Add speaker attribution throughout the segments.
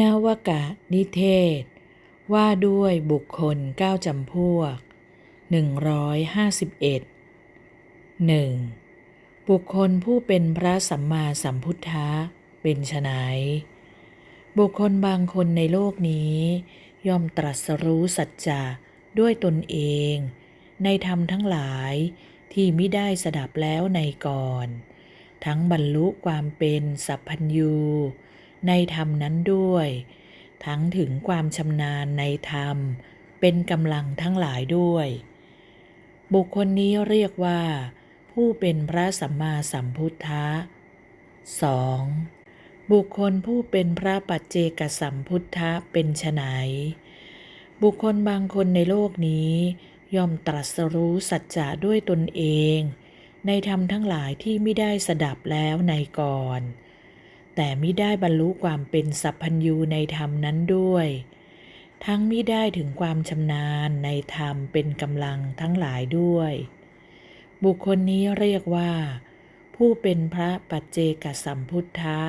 Speaker 1: นวกะนิเทศ ว่าด้วยบุคคลเก้าจำพวก 151 1. บุคคลผู้เป็นพระสัมมาสัมพุทธะเป็นไฉนบุคคลบางคนในโลกนี้ ย่อมตรัสรู้สัจจะด้วยตนเอง ในธรรมทั้งหลายที่มิได้สดับแล้วในก่อน ทั้งบรรลุความเป็นสัพพัญญู ในธรรมนั้นด้วย ทั้งถึงความชำนาญในธรรม เป็นกำลังทั้งหลายด้วย บุคคลนี้เรียกว่า ผู้เป็นพระสัมมาสัมพุทธะ 2. บุคคลผู้เป็นพระปัจเจกสัมพุทธะเป็นไฉนบุคคลบางคนในโลกนี้ย่อมตรัสรู้สัจจะด้วยตนเอง ในธรรมทั้งหลายที่ไม่ได้สดับแล้วในก่อน แต่มิได้บรรลุความเป็นสัพพัญญูในธรรมนั้นด้วย ทั้งมิได้ถึงความชำนาญในธรรมเป็นกำลังทั้งหลายด้วย บุคคลนี้เรียกว่า ผู้เป็นพระปัจเจกสัมพุทธะ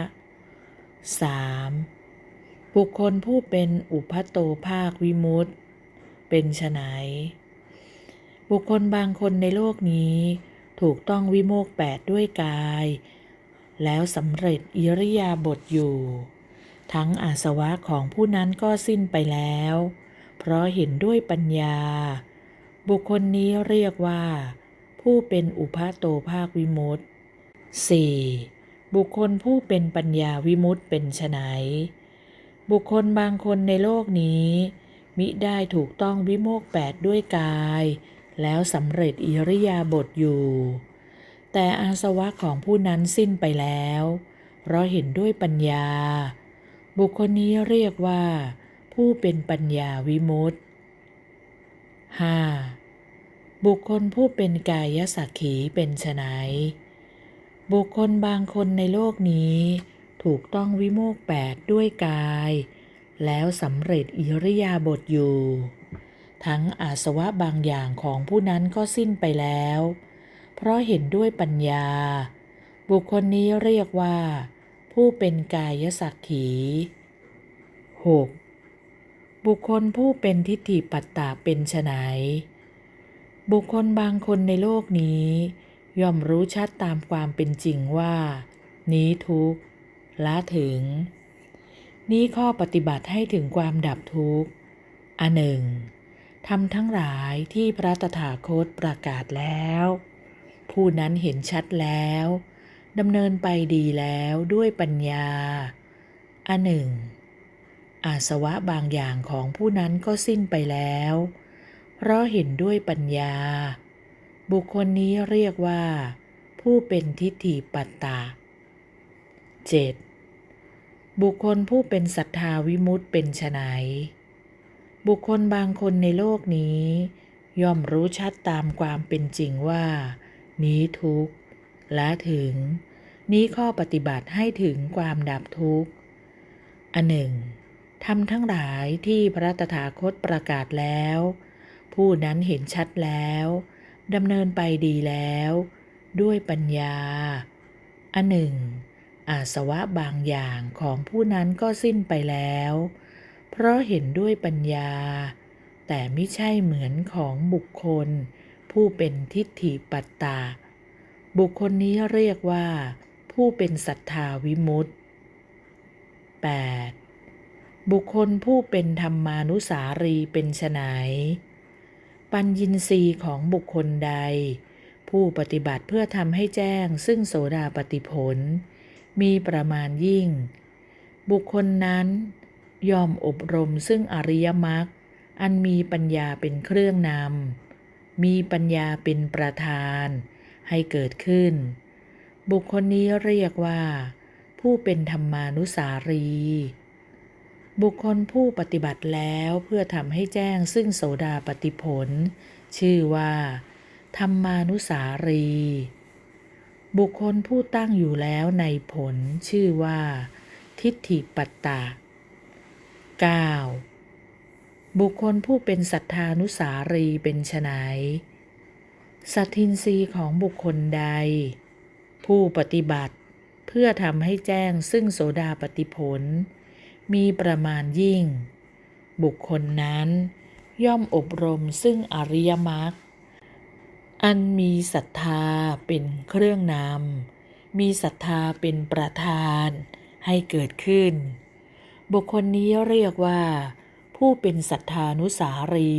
Speaker 1: 3. บุคคลผู้เป็นอุพัโตภาควิมุตเป็นไฉนบุคคลบางคนในโลกนี้ถูกต้องวิโมกแปดด้วยกาย แล้วสำเร็จอิริยาบถอยู่ ทั้งอาสวะของผู้นั้นก็สิ้นไปแล้ว เพราะเห็นด้วยปัญญา บุคคลนี้เรียกว่า ผู้เป็นอุปาโตภาควิมุตติ 4. บุคคลผู้เป็นปัญญาวิมุตติเป็นไฉนบุคคลบางคนในโลกนี้ มิได้ถูกต้องวิโมกแปดด้วยกาย แล้วสำเร็จอิริยาบถอยู่ แต่อาสวะของผู้นั้นสิ้นไปแล้ว เพราะเห็นด้วยปัญญา บุคคลนี้เรียกว่า ผู้เป็นปัญญาวิมุตติ 5. บุคคลผู้เป็นกายสักขีเป็นไฉนบุคคลบางคนในโลกนี้ ถูกต้องวิโมกแปดด้วยกาย แล้วสำเร็จอิริยาบถอยู่ ทั้งอาสวะบางอย่างของผู้นั้นก็สิ้นไปแล้วเพราะเห็นด้วยปัญญา บุคคลนี้เรียกว่า ผู้เป็นกายสักขี 6. บุคคลผู้เป็นทิฏฐิปัตตาเป็นไฉนบุคคลบางคนในโลกนี้ ย่อมรู้ชัดตามความเป็นจริงว่า นี้ทุกข์ละถึง นี้ข้อปฏิบัติให้ถึงความดับทุกข์อันหนึ่งทำทั้งหลายที่พระตถาคตประกาศแล้ว ผู้นั้นเห็นชัดแล้วดำเนินไปดีแล้วด้วยปัญญา อันหนึ่ง อาสวะบางอย่างของผู้นั้นก็สิ้นไปแล้ว เพราะเห็นด้วยปัญญา บุคคลนี้เรียกว่า ผู้เป็นทิฏฐิปัตตา 7. บุคคลผู้เป็นศรัทธาวิมุตเป็นไฉนบุคคลบางคนในโลกนี้ ย่อมรู้ชัดตามความเป็นจริงว่า นี้ทุกข์ละถึง นี้ข้อปฏิบัติให้ถึงความดับทุกข์ อันหนึ่งทำทั้งหลายที่พระตถาคตประกาศแล้ว ผู้นั้นเห็นชัดแล้วดำเนินไปดีแล้ว ด้วยปัญญา อันหนึ่ง อาสวะบางอย่างของผู้นั้นก็สิ้นไปแล้ว เพราะเห็นด้วยปัญญา แต่ไม่ใช่เหมือนของบุคคล ผู้เป็นทิฏฐิปัตตา บุคคลนี้เรียกว่า ผู้เป็นศรัทธาวิมุตติ 8. บุคคลผู้เป็นธรรมานุสารีเป็นไฉนปัญญินรีของบุคคลใด ผู้ปฏิบัติเพื่อทำให้แจ้งซึ่งโสดาปฏิผล มีประมาณยิ่ง บุคคลนั้นยอมอบรมซึ่งอริยมรรคอันมีปัญญาเป็นเครื่องนำ มีปัญญาเป็นประธานให้เกิดขึ้น บุคคลนี้เรียกว่า ผู้เป็นธรรมานุสารี บุคคลผู้ปฏิบัติแล้วเพื่อทำให้แจ้งซึ่งโสดาปฏิผล ชื่อว่า ธรรมานุสารี บุคคลผู้ตั้งอยู่แล้วในผลชื่อว่า ทิฏฐิปัตตา 9. บุคคลผู้เป็นศรัทธานุสารีเป็นไฉนสัตทินรีของบุคคลใด ผู้ปฏิบัติเพื่อทำให้แจ้งซึ่งโสดาปฏิผล มีประมาณยิ่ง บุคคลนั้นย่อมอบรมซึ่งอริยมรรคอันมีศรัทธาเป็นเครื่องนำมีศรัทธาเป็นประธานให้เกิดขึ้น บุคคลนี้เรียกว่า ผู้เป็นศรัทธานุสารี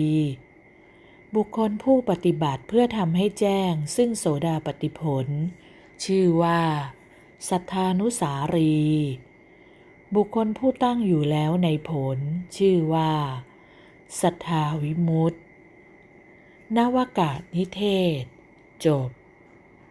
Speaker 1: บุคคลผู้ปฏิบัติเพื่อทำให้แจ้งซึ่งโสดาปฏิผล ชื่อว่าศรัทธานุสารี บุคคลผู้ตั้งอยู่แล้วในผล ชื่อว่าศรัทธาวิมุตตินวากาศนิเทศ จบ